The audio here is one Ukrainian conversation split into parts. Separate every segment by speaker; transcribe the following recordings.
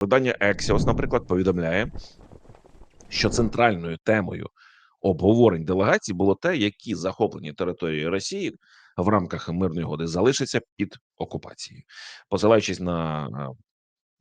Speaker 1: Видання Axios, наприклад, повідомляє, що центральною темою обговорень делегацій було те, які захоплені території Росії в рамках мирної угоди залишаться під окупацією, посилаючись на е,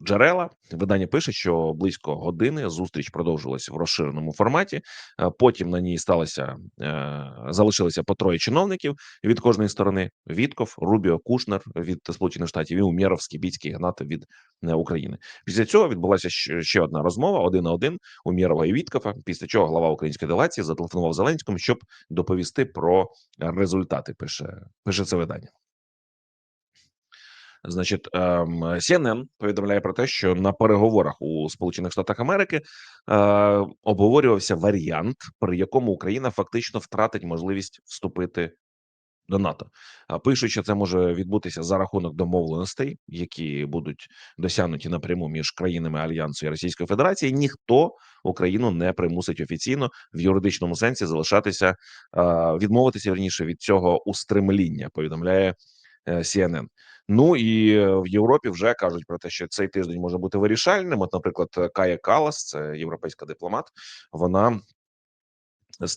Speaker 1: джерела, видання пише, що близько години зустріч продовжилася в розширеному форматі. Е, Потім на ній сталося е, залишилися по троє чиновників від кожної сторони: Вітков, Рубіо, Кушнер від Сполучених Штатів і Умєров, Скібіцький, Гнат від е, України. Після цього відбулася ще одна розмова один на один Умєрова і Віткова. Після чого глава української делегації зателефонував Зеленському, щоб доповісти про результати. Пише пише це видання. Значить, ем, CNN повідомляє про те, що на переговорах у Сполучених Штатах Америки е, обговорювався варіант, при якому Україна фактично втратить можливість вступити до НАТО. А пишуть, що це може відбутися за рахунок домовленостей, які будуть досягнуті напряму між країнами альянсу і Російської Федерації. Ніхто Україну не примусить офіційно в юридичному сенсі залишатися е, відмовитися верніше від цього устремління. Повідомляє е, CNN. Ну і е, в Європі вже кажуть про те, що цей тиждень може бути вирішальним. От, наприклад, Кая Калас, це європейська дипломат. Вона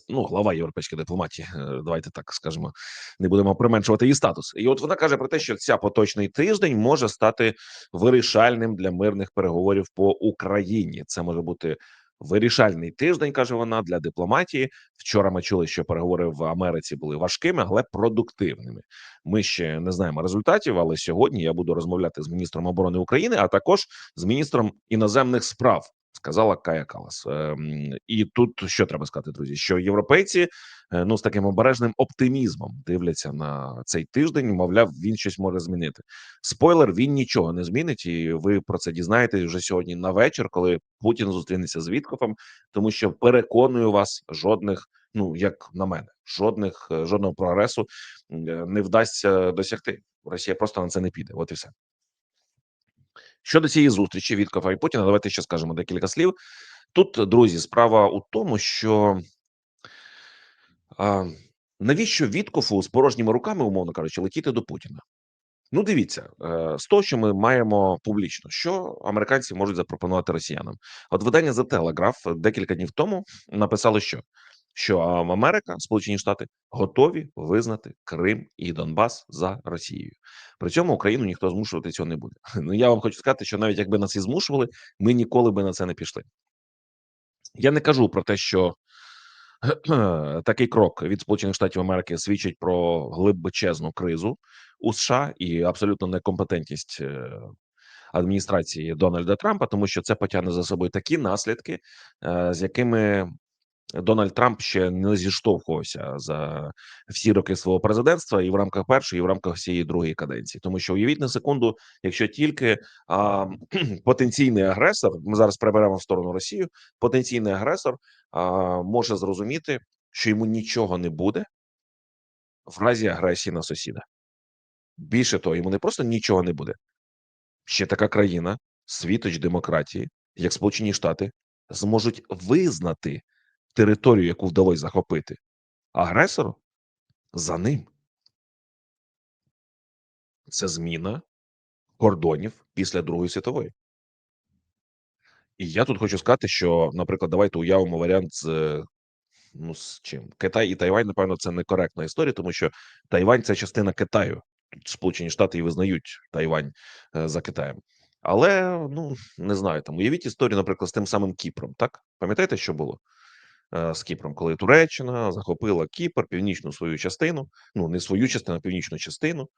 Speaker 1: ну, глава європейської дипломатії. Давайте так скажемо, не будемо применшувати її статус. І от вона каже про те, що ця поточний тиждень може стати вирішальним для мирних переговорів по Україні. Це може бути. Вирішальний тиждень каже вона для дипломатії. Вчора ми чули, що переговори в Америці були важкими, але продуктивними. Ми ще не знаємо результатів, але сьогодні я буду розмовляти з міністром оборони України, а також з міністром іноземних справ. Сказала Кая Калас. Ем, і тут що треба сказати, друзі? Що європейці ну з таким обережним оптимізмом дивляться на цей тиждень. Мовляв, він щось може змінити. Спойлер: він нічого не змінить, і ви про це дізнаєтесь вже сьогодні на вечір, коли Путін зустрінеться з Віткофом, тому що переконую вас, жодних, ну як на мене, жодних е, жодного прогресу е, не вдасться досягти. Росія просто на це не піде. От і все. Щодо цієї зустрічі Віткофа і Путіна, давайте ще скажемо декілька слів. Тут, друзі, справа у тому, що а, навіщо Віткофу з порожніми руками, умовно кажучи, летіти до Путіна? Ну, дивіться, е, з того, що ми маємо публічно, що американці можуть запропонувати росіянам. От видання The Telegraph декілька днів тому написало, що що Америка, Сполучені Штати готові визнати Крим і Донбас за Росією. При цьому Україну ніхто змушувати цього не буде. Ну я вам хочу сказати, що навіть якби нас і змушували, ми ніколи би на це не пішли. Я не кажу про те, що такий крок від Сполучених Штатів Америки свідчить про глибочезну кризу у США і абсолютно некомпетентність е, адміністрації Дональда Трампа, тому що це потягне за собою такі наслідки, е, з якими Дональд Трамп ще не зіштовхувався за всі роки свого президентства і в рамках першої, і в рамках всієї другої каденції. Тому що уявіть на секунду, якщо тільки а, потенційний агресор, ми зараз приберемо в сторону Росію, потенційний агресор а, може зрозуміти, що йому нічого не буде в разі агресії на сусіда. Більше того, йому не просто нічого не буде. Ще така країна, світоч демократії, як Сполучені Штати, зможуть визнати територію, яку вдалося захопити, агресору за ним. Це зміна кордонів після Другої світової. І я тут хочу сказати, що, наприклад, давайте уявимо варіант з ну з чим Китай і Тайвань, напевно, це некоректна історія, тому що Тайвань це частина Китаю. Тут Сполучені Штати і визнають Тайвань е, за Китаєм. Але ну не знаю, там уявіть історію, наприклад, з тим самим Кіпром. Так пам'ятаєте, що було з Кіпром, коли Туреччина захопила Кіпр, північну свою частину, ну не свою частину, а північну частину.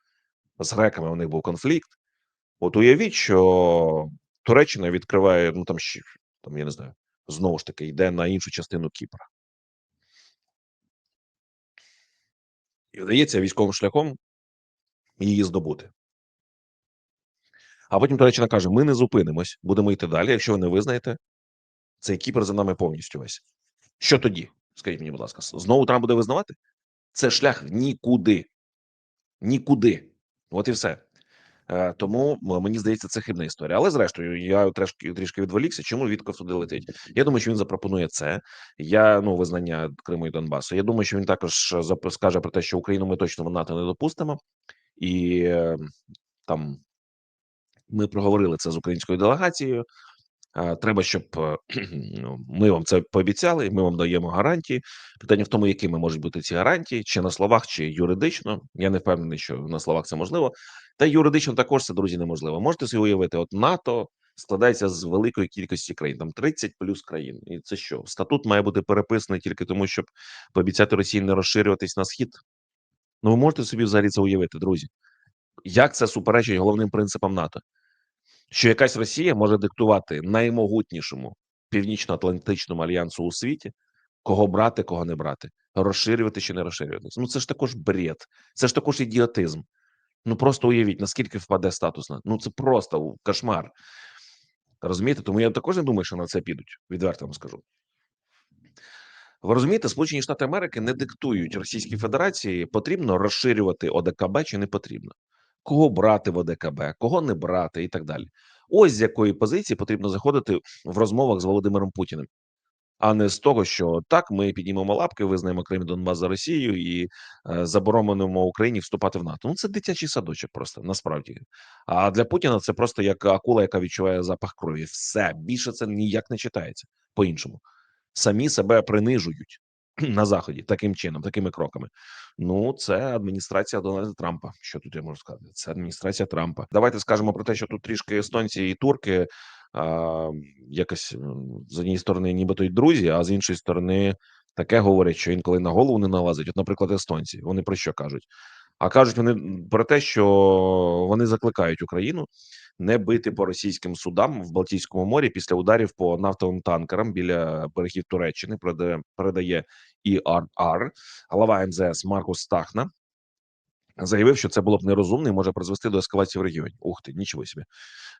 Speaker 1: З греками у них був конфлікт. От уявіть, що Туреччина відкриває, ну там там, я не знаю, знову ж таки йде на іншу частину Кіпра. І вдається військовим шляхом її здобути. А потім Туреччина каже: ми не зупинимось, будемо йти далі. Якщо ви не визнаєте, цей Кіпр за нами повністю весь. Що тоді? Скажіть мені, будь ласка, знову Трамп буде визнавати? Це шлях в нікуди. Нікуди. От і все. Е, Тому мені здається, це хибна історія. Але зрештою, я трішки трішки відволікся. Чому Вітков туди летить? Я думаю, що він запропонує це. Я ну визнання Криму і Донбасу. Я думаю, що він також скаже про те, що Україну ми точно в НАТО не допустимо, і е, там ми проговорили це з українською делегацією. Треба, щоб е, ми вам це пообіцяли. Ми вам даємо гарантії. Питання в тому, якими можуть бути ці гарантії, чи на словах, чи юридично. Я не впевнений, що на словах це можливо. Та юридично також це друзі неможливо. Можете собі уявити, от НАТО складається з великої кількості країн, там 30 плюс країн. І це що? Статут має бути переписаний тільки тому, щоб пообіцяти Росії не розширюватись на схід. Ну, ви можете собі взагалі це уявити, друзі. Як це суперечить головним принципам НАТО? Що якась Росія може диктувати наймогутнішому північно-атлантичному альянсу у світі, кого брати, кого не брати, розширювати чи не розширюватись. Ну це ж також бред, це ж також ідіотизм. Ну просто уявіть, наскільки впаде статус. на- Ну це просто кошмар. Розумієте? Тому я також не думаю, що на це підуть. Відверто вам скажу. Ви розумієте, Сполучені Штати Америки не диктують Російській Федерації, потрібно розширювати ОДКБ чи не потрібно, кого брати в ОДКБ, кого не брати, і так далі. Ось з якої позиції потрібно заходити в розмовах з Володимиром Путіним, а не з того, що так ми піднімемо лапки, визнаємо Крим Донбас за Росію і е, заборонимо Україні вступати в НАТО. Ну це дитячий садочок, просто насправді. А для Путіна це просто як акула, яка відчуває запах крові. Все більше це ніяк не читається по-іншому самі себе принижують на заході таким чином, такими кроками. Ну, це адміністрація Дональда Трампа. Що тут я можу сказати? Це адміністрація Трампа. Давайте скажемо про те, що тут трішки естонці і турки а, якось з однієї сторони, нібито й друзі, а з іншої сторони, таке говорять, що інколи на голову не налазить. От, наприклад, естонці. Вони про що кажуть? А кажуть вони про те, що вони закликають Україну не бити по російським судам в Балтійському морі після ударів по нафтовим танкерам біля берегів Туреччини. Передає, передає ІРР. Голова МЗС Маркус Стахна заявив, що це було б нерозумно і може призвести до ескалації в регіоні. Ух ти, нічого собі.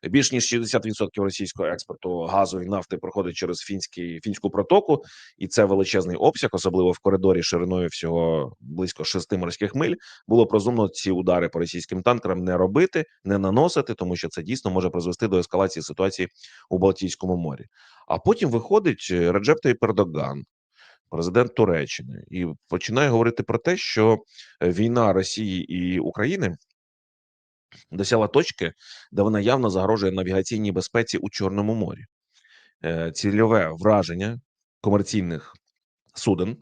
Speaker 1: Більш ніж 60% російського експорту газу і нафти проходить через фінський фінську протоку, і це величезний обсяг, особливо в коридорі шириною всього близько 6 морських миль. Було б розумно ці удари по російським танкерам не робити, не наносити, тому що це дійсно може призвести до ескалації ситуації у Балтійському морі. А потім виходить е, Реджеп Таyyip Ердоган, президент Туреччини, і починає говорити про те, що е, війна Росії і України досягла точки, де вона явно загрожує навігаційній безпеці у Чорному морі. Е, Цільове враження комерційних суден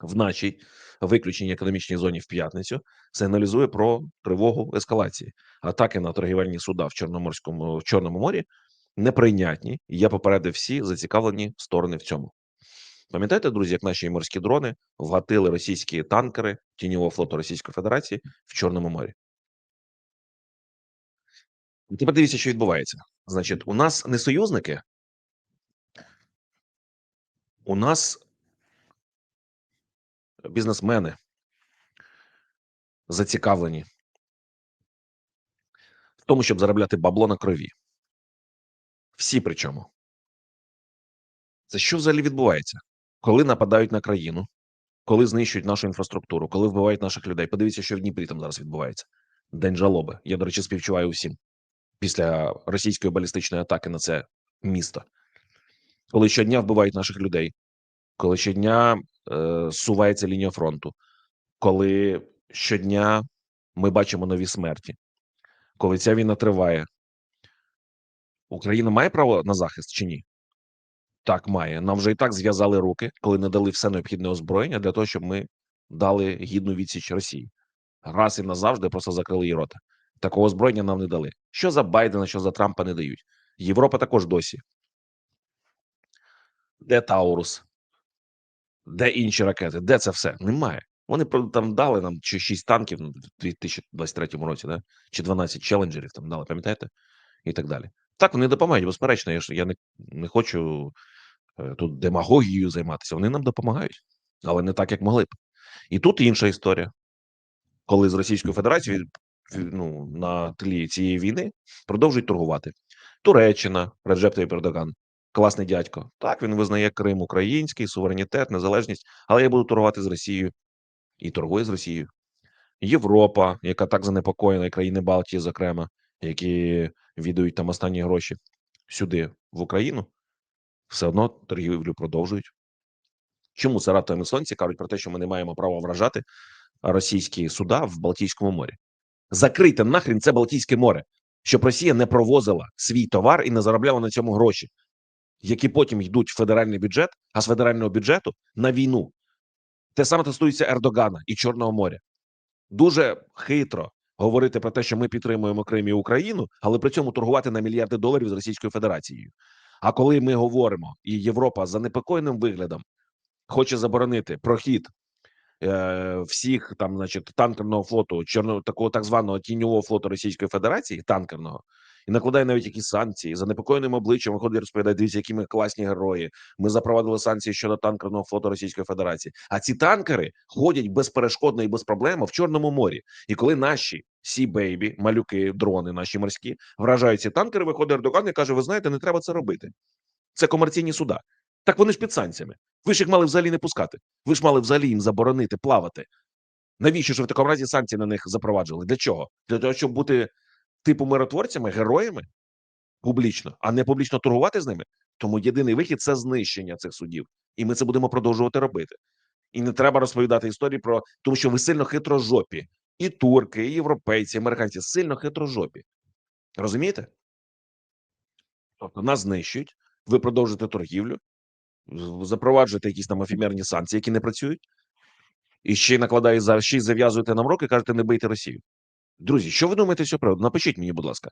Speaker 1: в нашій виключеній економічній зоні в п'ятницю сигналізує про тривогу ескалації. Атаки на торгівельні суда в Чорноморському в Чорному морі неприйнятні. І я попередив всі зацікавлені сторони в цьому. Пам'ятаєте, друзі, як наші морські дрони вгатили російські танкери тіньового флоту Російської Федерації в Чорному морі? І тепер дивіться, що відбувається. Значить, у нас не союзники, у нас бізнесмени зацікавлені в тому, щоб заробляти бабло на крові. Всі причому. Це що взагалі відбувається? Коли нападають на країну, коли знищують нашу інфраструктуру, коли вбивають наших людей. Подивіться, що в Дніпрі там зараз відбувається. День жалоби. Я, до речі, співчуваю усім після російської балістичної атаки на це місто. Коли щодня вбивають наших людей, коли щодня е, сувається лінія фронту, коли щодня ми бачимо нові смерті, коли ця війна триває, Україна має право на захист чи ні? Так, має. Нам вже і так зв'язали руки, коли не дали все необхідне озброєння для того, щоб ми дали гідну відсіч Росії. Раз і назавжди просто закрили її рота. Такого озброєння нам не дали. Що за Байдена, що за Трампа не дають. Європа також досі. Де Таурус? Де інші ракети? Де це все? Немає. Вони там дали нам чи 6 танків в 2023 році, да? чи 12 челенджерів там дали, пам'ятаєте? І так далі. Так, вони допомагають, безперечно. Я ж я не, не хочу тут демагогією займатися. Вони нам допомагають, але не так, як могли б. І тут інша історія. Коли з Російською Федерацією ну, на тлі цієї війни продовжують торгувати. Туреччина, Реджеп Таyyip Ердоган, класний дядько. Так, він визнає Крим український, суверенітет, незалежність, але я буду торгувати з Росією і торгує з Росією. Європа, яка так занепокоєна, і країни Балтії, зокрема, які віддають там останні гроші сюди, в Україну, все одно торгівлю продовжують. Чому раптом сонці кажуть про те, що ми не маємо права вражати російські суда в Балтійському морі? Закрийте нахрін це Балтійське море. щоб Росія не провозила свій товар і не заробляла на цьому гроші, які потім йдуть в федеральний бюджет, а з федерального бюджету на війну. Те саме стосується Ердогана і Чорного моря. Дуже хитро говорити про те, що ми підтримуємо Крим і Україну, але при цьому торгувати на мільярди доларів з Російською Федерацією. А коли ми говоримо, і Європа за непокійним виглядом хоче заборонити прохід е, всіх там, значить, танкерного флоту, чорно такого так званого тіньового флоту Російської Федерації, танкерного, і накладає навіть якісь санкції за непокоєним обличчям. Виходить, розповідає, дивіться, які ми класні герої. Ми запровадили санкції щодо танкерного флоту Російської Федерації. А ці танкери ходять безперешкодно і без проблем в Чорному морі. І коли наші сі бейбі, малюки, дрони, наші морські вражають ці танкери, виходить Ердоган і каже: Ви знаєте, не треба це робити. Це комерційні суда. Так вони ж під санкціями. Ви ж їх мали взагалі не пускати. Ви ж мали взагалі їм заборонити плавати. Навіщо ж ви в такому разі санкції на них запроваджували? Для чого? Для того, щоб бути типу миротворцями, героями публічно, а не публічно торгувати з ними. Тому єдиний вихід це знищення цих судів, і ми це будемо продовжувати робити. І не треба розповідати історії про тому, що ви сильно хитрожопі. І турки, і європейці, і американці сильно хитрожопі. Розумієте? Тобто нас знищують, ви продовжуєте торгівлю, запроваджуєте якісь там ефемерні санкції, які не працюють, і ще за ще й зав'язуєте нам роки, кажете, не бийте Росію. Друзі, що ви думаєте з цього? Напишіть мені, будь ласка.